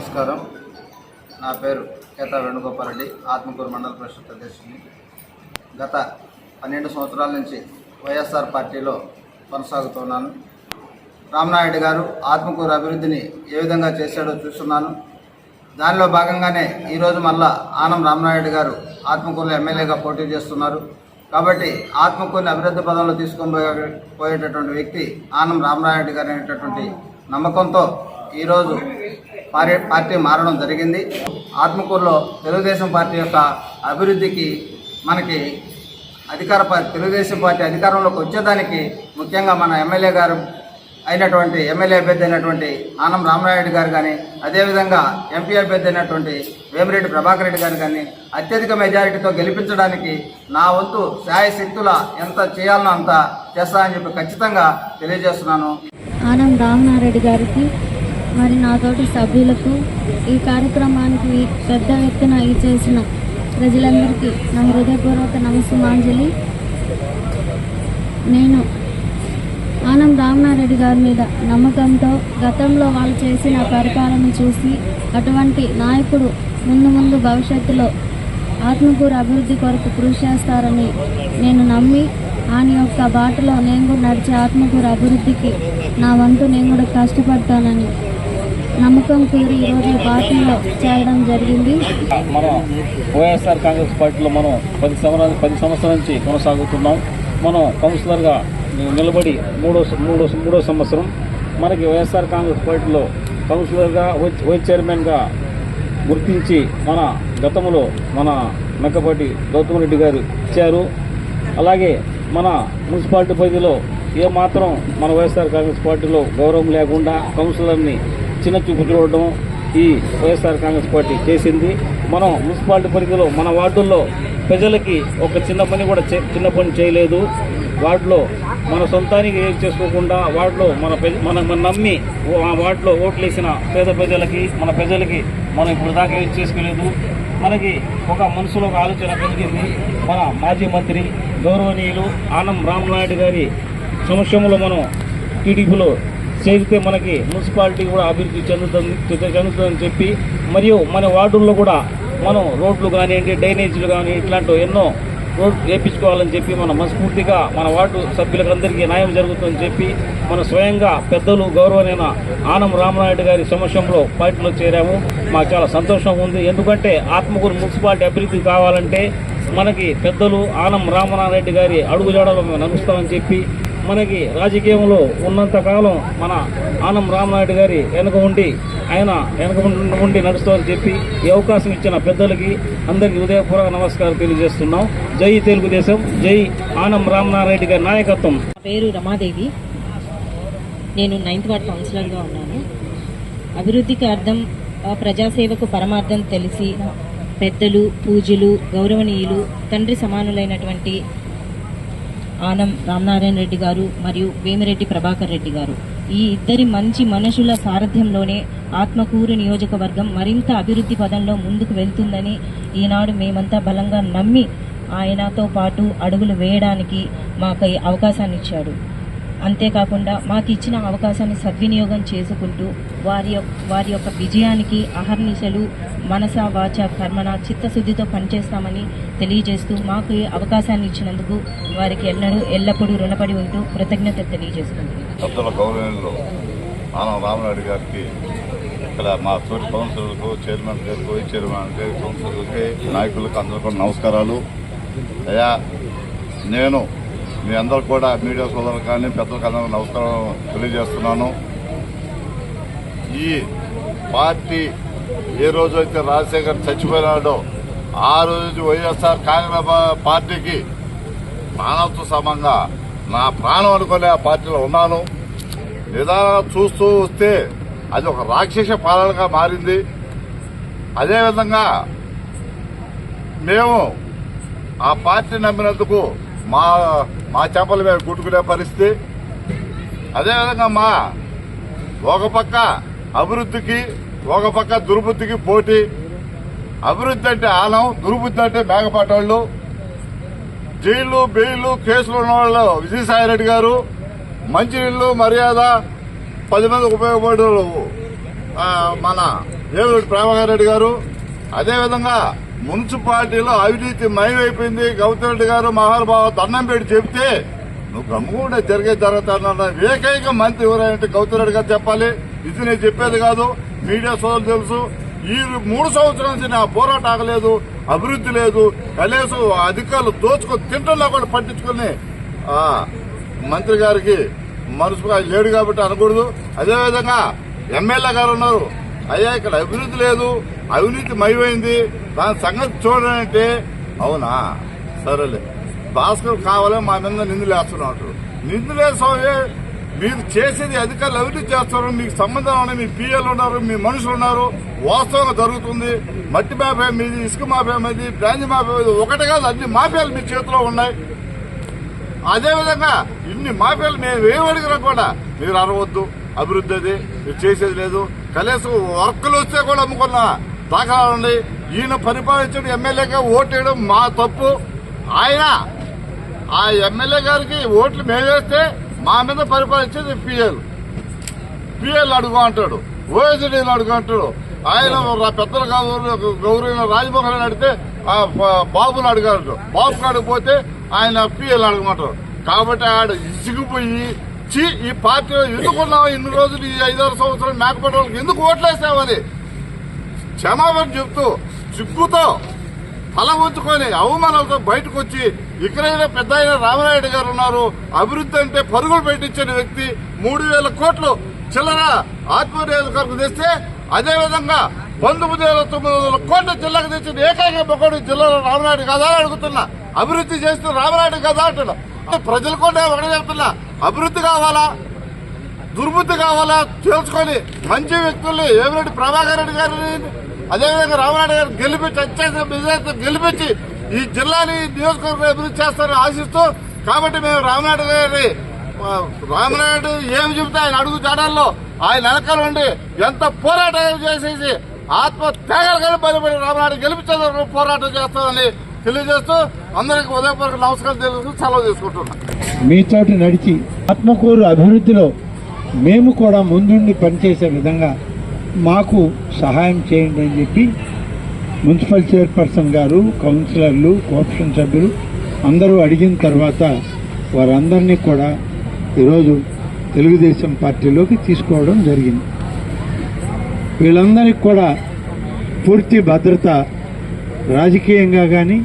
నమస్కారం. నా పేరు కేతా వేణుగోపాలరెడ్డి ఆత్మకూరు మండల పరిషత్ అధ్యక్షుడిని. గత పన్నెండు సంవత్సరాల నుంచి వైఎస్ఆర్ పార్టీలో కొనసాగుతున్నాను. రామనాయుడు గారు ఆత్మకూరు అభివృద్ధిని ఏ విధంగా చేశాడో చూస్తున్నాను. దానిలో భాగంగానే ఈరోజు మళ్ళా ఆనం రామనాయుడు గారు ఆత్మకూరులో ఎమ్మెల్యేగా పోటీ చేస్తున్నారు. కాబట్టి ఆత్మకూరుని అభివృద్ధి పదంలో తీసుకొని పోయే పోయేటటువంటి వ్యక్తి ఆనం రామనాయుడు గారు అనేటటువంటి నమ్మకంతో ఈరోజు పార్టీ పార్టీ మారడం జరిగింది. ఆత్మకూరులో తెలుగుదేశం పార్టీ యొక్క అభివృద్ధికి మనకి అధికార పార్టీ తెలుగుదేశం పార్టీ అధికారంలోకి వచ్చేదానికి ముఖ్యంగా మన ఎమ్మెల్యే గారు అయినటువంటి ఎమ్మెల్యే అభ్యర్థి అయినటువంటి ఆనం రామనాయుడు గారు కానీ అదేవిధంగా ఎంపీ అభ్యర్థి అయినటువంటి వేమిరెడ్డి ప్రభాకర్ రెడ్డి గారు కానీ అత్యధిక మెజారిటీతో గెలిపించడానికి నా వంతు శాయశక్తుల ఎంత చేయాలనో అంత చేస్తానని చెప్పి ఖచ్చితంగా తెలియజేస్తున్నాను. ఆనం రామనారెడ్డి గారికి మరి నాతోటి సభ్యులకు ఈ కార్యక్రమానికి పెద్ద ఎత్తున ఇచ్చేసిన చేసిన ప్రజలందరికీ నా హృదయపూర్వక నమస్సుమాంజలి. నేను ఆనం రామనారెడ్డి గారి మీద నమ్మకంతో గతంలో వాళ్ళు చేసిన పరిపాలన చూసి అటువంటి నాయకుడు ముందు ముందు భవిష్యత్తులో ఆత్మకూరు అభివృద్ధి కొరకు కృషి చేస్తారని నేను నమ్మి ఆయన యొక్క బాటలో నేను కూడా నడిచే ఆత్మకూరు అభివృద్ధికి నా వంతు నేను కూడా కష్టపడతానని నమ్మకం కూరి ఈరోజు పార్టీలో చేరడం జరిగింది. మనం వైఎస్ఆర్ కాంగ్రెస్ పార్టీలో మనం పది సంవత్సరాలు పది సంవత్సరాల నుంచి కొనసాగుతున్నాం. మనం కౌన్సిలర్గా నిలబడి మూడో మూడో మూడో సంవత్సరం మనకి వైఎస్ఆర్ కాంగ్రెస్ పార్టీలో కౌన్సిలర్గా వైస్ చైర్మన్గా గుర్తించి మన గతంలో మన మెక్కపాటి గౌతమ్ రెడ్డి గారు ఇచ్చారు. అలాగే మన మున్సిపాలిటీ పరిధిలో ఏమాత్రం మన వైఎస్ఆర్ కాంగ్రెస్ పార్టీలో గౌరవం లేకుండా కౌన్సిలర్ని చిన్న చూపు చూడడం ఈ వైఎస్ఆర్ కాంగ్రెస్ పార్టీ చేసింది. మనం మున్సిపాలిటీ పరిధిలో మన వార్డుల్లో ప్రజలకి ఒక చిన్న పని కూడా చే- చిన్న పని చేయలేదు. వార్డులో మన సొంతానికి ఏం చేసుకోకుండా వార్డులో మన మన మన నమ్మి ఓ- ఆ వార్డులో ఓట్లు వేసిన పేద ప్రజలకి మన ప్రజలకి మనం ఇప్పుడు దాకా ఏం చేసుకోలేదు. మనకి ఒక మనసులో ఒక ఆలోచన కలిగింది. మన మాజీ మంత్రి గౌరవనీయులు ఆనం రామనాయుడు గారి సమక్షంలో మనం టీడీపీలో చేస్తే మనకి మున్సిపాలిటీ కూడా అభివృద్ధి చెందుతుంది చెందుతుందని చెప్పి మరియు మన వార్డుల్లో కూడా మనం రోడ్లు కానివ్వండి డ్రైనేజీలు కానీ ఇట్లాంటివి ఎన్నో రోడ్ వేయించుకోవాలని చెప్పి మన మనస్ఫూర్తిగా మన వార్డు సభ్యులందరికీ న్యాయం జరుగుతుందని చెప్పి మన స్వయంగా పెద్దలు గౌరవనైన ఆనం రామనాయుడు గారి సమక్షంలో పార్టీలో చేరాము. మాకు చాలా సంతోషంగా ఉంది. ఎందుకంటే ఆత్మకూరు మున్సిపాలిటీ అభివృద్ధి కావాలంటే మనకి పెద్దలు ఆనం రామనారెడ్డి గారి అడుగుజాడలో మేము నడుస్తామని చెప్పి మనకి రాజకీయంలో ఉన్నంత కాలం మన ఆనం రామనాయుడు గారి వెనుక ఉండి ఆయన వెనుక ఉండి- నడుస్తామని చెప్పి ఈ అవకాశం ఇచ్చిన పెద్దలకి అందరికీ హృదయపూర్వక నమస్కారం తెలియజేస్తున్నాం. జై తెలుగుదేశం జై ఆనం రామనారెడ్డి గారి నాయకత్వం. నా పేరు రమాదేవి. నేను నైన్త్ వార్డ్ కౌన్సిలర్గా ఉన్నాను. అభివృద్ధికి అర్థం ఆ, ప్రజాసేవకు పరమార్థం తెలిసి పెద్దలు పూజలు గౌరవనీయులు తండ్రి సమానులైనటువంటి ఆనం రామనారాయణ రెడ్డి గారు మరియు వేమిరెడ్డి ప్రభాకర్ రెడ్డి గారు. ఈ ఇద్దరి మంచి మనుషుల సారథ్యంలోనే ఆత్మకూరు నియోజకవర్గం మరింత అభివృద్ధి పదంలో ముందుకు వెళ్తుందని ఈనాడు మేమంతా బలంగా నమ్మి ఆయనతో పాటు అడుగులు వేయడానికి మాకు అవకాశాన్ని ఇచ్చాడు. అంతేకాకుండా మాకు ఇచ్చిన అవకాశాన్ని సద్వినియోగం చేసుకుంటూ వారి యొక్క వారి యొక్క విజయానికి అహర్నిశలు మనస వాచ కర్మన చిత్తశుద్ధితో పనిచేస్తామని తెలియజేస్తూ మాకు ఈ అవకాశాన్ని ఇచ్చినందుకు వారికి ఎన్నడూ ఎల్లప్పుడూ రుణపడి ఉంటూ కృతజ్ఞత తెలియజేస్తుంది రామనాయుడు గారికి ఇక్కడ మా తోటి కౌన్సిలర్లకు చైర్మన్ గారికి వైస్ చైర్మన్ గారి కౌన్సిలర్లకి నాయకులకు అందరికీ నమస్కారాలు. అయ్యా నేను మీ అందరు కూడా మీడియా సోదరులు కానీ పెద్దలకు అందరికీ నమస్కారం తెలియజేస్తున్నాను. ఈ పార్టీ ఏ రోజైతే రాజశేఖర్ చచ్చిపోయినాడో ఆ రోజు వైఎస్ఆర్ కాంగ్రెస్ పార్టీకి ప్రాణంతో సమంగా నా ప్రాణం అనుకునే ఆ పార్టీలో ఉన్నాను. నిదానంగా చూస్తూ వస్తే అది ఒక రాక్షస పాలనగా మారింది. అదేవిధంగా మేము ఆ పార్టీ నమ్మినందుకు మా మా చేపల మీద కుట్టుకునే పరిస్థితి. అదేవిధంగా మా ఒక పక్క అభివృద్ధికి ఒక పక్క దుర్బుద్ధికి పోటీ. అభివృద్ధి అంటే ఆలం దుర్బుద్ధి అంటే మేకపాటోళ్ళు. జైళ్ళు బెయిలు కేసులు ఉన్నవాళ్ళు విజయసాయిరెడ్డి గారు మంచినీళ్ళు మర్యాద పది మంది ఉపయోగపడే మన దేవిరెడ్డి ప్రభాకర్ రెడ్డి గారు అదేవిధంగా మున్సిపాలిటీలో అవినీతి మయమైపోయింది. గౌతమ్ రెడ్డి గారు మహానుభావ దండం పెట్టి చెప్తే నువ్వు గమ్ముకుండా జరిగే జరుగుతానన్న ఏకైక మంత్రి ఎవరంటే గౌతమ్ రెడ్డి గారు చెప్పాలి. ఇది నేను చెప్పేది కాదు. మీడియా సోదరులు తెలుసు. ఈ మూడు సంవత్సరాల నుంచి నా పోరాట ఆగలేదు అభివృద్ధి లేదు. కనీసం అధికారులు దోచుకొని తింటున్నా కూడా పట్టించుకుని ఆ, మంత్రి గారికి మనసుగా లేడు కాబట్టి అనకూడదు. అదేవిధంగా ఎమ్మెల్యే గారు ఉన్నారు. అయ్యా ఇక్కడ అభివృద్ధి లేదు. అవినీతి మయమైంది. దాని సంగతి చూడాలంటే అవునా? సరేలే. భాస్కర్ కావాలని మా మీద నిందులు వేస్తున్నాడు నిందులు వేసామే మీరు చేసేది అధికారులు అవినీతి చేస్తారు మీకు సంబంధం ఉన్నాయి. మీ పిఎల్ ఉన్నారు. మీ మనుషులు ఉన్నారు. వాస్తవంగా జరుగుతుంది. మట్టి మాఫియా మీది ఇసుక మాఫియా మీది బ్రాంజ్ మాఫియా మీది ఒకటి కాదు అన్ని మాఫియాలు మీ చేతిలో ఉన్నాయి. అదేవిధంగా ఇన్ని మాఫియాలు మేము ఏమి అడిగినా కూడా మీరు అరవద్దు. అభివృద్ధి అది. మీరు చేసేది లేదు. కనీసం వర్కులు వస్తే కూడా అమ్ముకున్నా. దాఖలాలు ఉన్నాయి ఈయన పరిపాలించడం ఎమ్మెల్యేగా ఓటేయడం మా తప్పు. ఆయన ఆ ఎమ్మెల్యే గారికి ఓట్లు మేమేస్తే మా మీద పరిపాలించేది పిఎల్. పిఎల్ అడుగు అంటాడు. ఓఎస్డీలు అడుగు అంటాడు. ఆయన పెద్దలు గౌరవ గౌరవ రాజమోహన్ రెడ్డి అడిగితే బా- బాబుని అడిగాడు. బాబు అడిగిపోతే ఆయన పిఎల్ అడగమంటారు కాబట్టి ఆడ ఇసిగిపోయి చి ఈ పార్టీలో ఎందుకున్నావు? ఇన్ని రోజులు ఈ ఐదారు సంవత్సరాలు మేకపోతే వాళ్ళకి ఎందుకు ఓట్లేసావని క్షమాపణ చెప్తూ సిగ్గుతో తల ఉంచుకొని అవమానాలతో బయటకు వచ్చి ఇక్కడైనా పెద్ద ఆయన రామనాయుడు గారు ఉన్నారు. అభివృద్ధి అంటే పరుగులు పెట్టించిన వ్యక్తి మూడు వేల కోట్లు చిల్లర ఆత్మహత్య కొరకు తెస్తే అదేవిధంగా పంతొమ్మిది వేల తొమ్మిది వందల కోట్ల జిల్లాకు తెచ్చిన ఏకైక మొక్కడు జిల్లాలో రామనాయుడు కదా అడుగుతున్నా. అభివృద్ధి చేస్తూ రామనాయుడు కదా అంటున్నా. ప్రజలు కూడా ఒకటే చెప్తున్నా. అభివృద్ధి కావాలా? దుర్బుద్ధి కావాలా? తెలుసుకొని మంచి వ్యక్తుల్ని ఏమిరెడ్డి ప్రభాకర్ రెడ్డి గారిని అదేవిధంగా రామనాయుడు గారు గెలిపించి అత్యంత మెజార్టీతో గెలిపించి ఈ జిల్లాని నియోజకవర్గం అభివృద్ధి చేస్తారని ఆశిస్తూ కాబట్టి మేము రామనాయుడు గారి రామనాయుడు ఏమి చెబితే ఆయన అడుగు జాడల్లో ఆయన వెనకాల ఉండి ఎంత పోరాటం చేసేసి ఆత్మ త్యాగాలు కానీ బయలుపడి రామనాయుడు గెలిపించేందుకు పోరాటం చేస్తామని తెలియజేస్తూ అందరికీ ఉదయపూర్వక నమస్కారం తెలుస్తూ సెలవు మీ మీతోటి నడిచి ఆత్మకూరు అభివృద్ధిలో మేము కూడా ముందుండి పనిచేసే విధంగా మాకు సహాయం చేయండి అని చెప్పి మున్సిపల్ చైర్పర్సన్ గారు కౌన్సిలర్లు కోఆప్షన్ సభ్యులు అందరూ అడిగిన తర్వాత వారందరినీ కూడా ఈరోజు తెలుగుదేశం పార్టీలోకి తీసుకోవడం జరిగింది. వీళ్ళందరికీ కూడా పూర్తి భద్రత రాజకీయంగా కానీ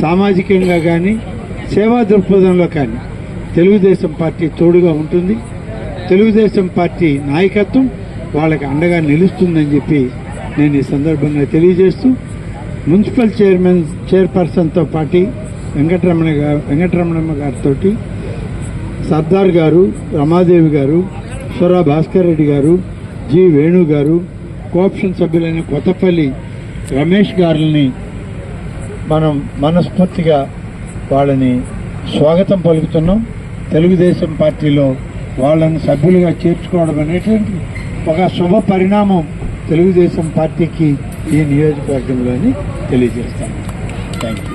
సామాజికంగా కానీ సేవా దృక్పథంలో కానీ తెలుగుదేశం పార్టీ తోడుగా ఉంటుంది. తెలుగుదేశం పార్టీ నాయకత్వం వాళ్ళకి అండగా నిలుస్తుందని చెప్పి నేను ఈ సందర్భంగా తెలియజేస్తూ మున్సిపల్ చైర్మన్ చైర్పర్సన్తో పాటు వెంకటరమణ గారు వెంకటరమణమ్మ గారితో సర్దార్ గారు రమాదేవి గారు సురా భాస్కర్ రెడ్డి గారు జి వేణు గారు కోఆప్షన్ సభ్యులైన కొత్తపల్లి రమేష్ గారిని మనం మనస్ఫూర్తిగా వాళ్ళని స్వాగతం పలుకుతున్నాం. తెలుగుదేశం పార్టీలో వాళ్ళని సభ్యులుగా చేర్చుకోవడం అనేటువంటి ఒక శుభ పరిణామం తెలుగుదేశం పార్టీకి ఈ నియోజకవర్గంలోని తెలియజేస్తాను. Thank you